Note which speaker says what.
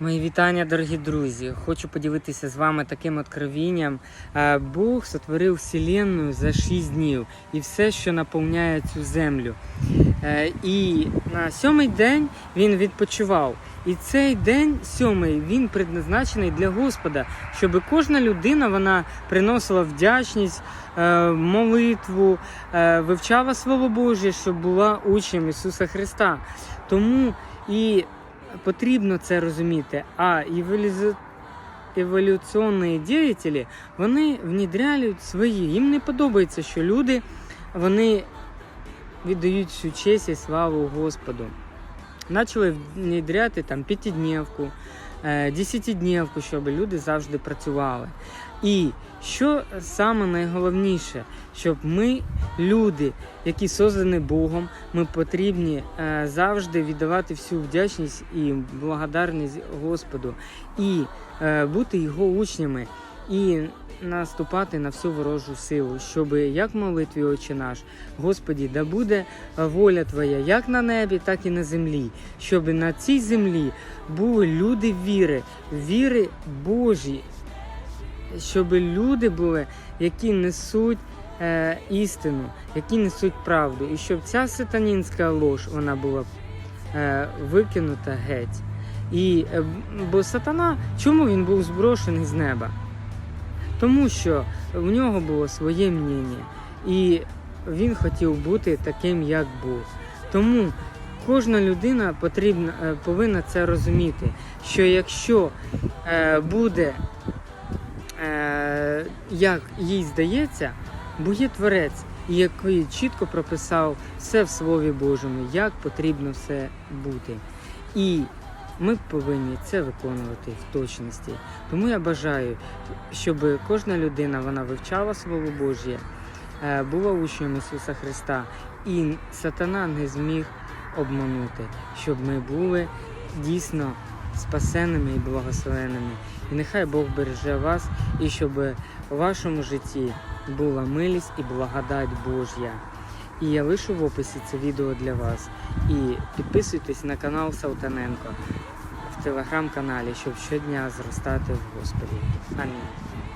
Speaker 1: Мої вітання, дорогі друзі. Хочу поділитися з вами таким откровінням. Е, Бог сотворив Вселенную за 6 днів і все, що наповняє цю землю. Е, І на сьомий день він відпочивав. І цей день сьомий він предназначений для Господа, щоб кожна людина вона приносила вдячність, е, молитву, вивчала Слово Боже, щоб була учнем Ісуса Христа. Тому і потрібно це розуміти. А еволюзі- еволюційні діятелі вони внідряють свої. Їм не подобається, що люди вони віддають всю честь і славу Господу. Почали внедряти там п'ятидневку, е, десятидневку, щоб люди завжди працювали. І що саме найголовніше, щоб ми, люди, які создані Богом, ми потрібні е, завжди віддавати всю вдячність і благодарність Господу, і е, бути його учнями, і наступати на всю ворожу силу, щоб як молитві Отче наш, Господі, да буде воля Твоя як на небі, так і на землі, щоб на цій землі були люди віри, віри Божі, щоб люди були, які несуть е, істину, які несуть правду, і щоб ця сатанінська лож вона була е, викинута геть. І, е, бо сатана, чому він був зброшений з неба? Тому що в нього було своє мнення, і він хотів бути таким, як Бог. Тому кожна людина потрібна, е, повинна це розуміти, що якщо е, буде е, як їй здається, бо є творець, який чітко прописав все в Слові Божому, як потрібно все бути. І ми повинні це виконувати в точності. Тому я бажаю, щоб кожна людина вона вивчала Слово Божє, е, була учнем Ісуса Христа, і сатана не зміг обманути, щоб ми були дійсно спасеними і благословеними. І нехай Бог береже вас, і щоб у вашому житті була милість і благодать Божя. І я лишу в описі це відео для вас. І підписуйтесь на канал Салтаненко в телеграм-каналі, щоб щодня зростати в Господі. Амінь.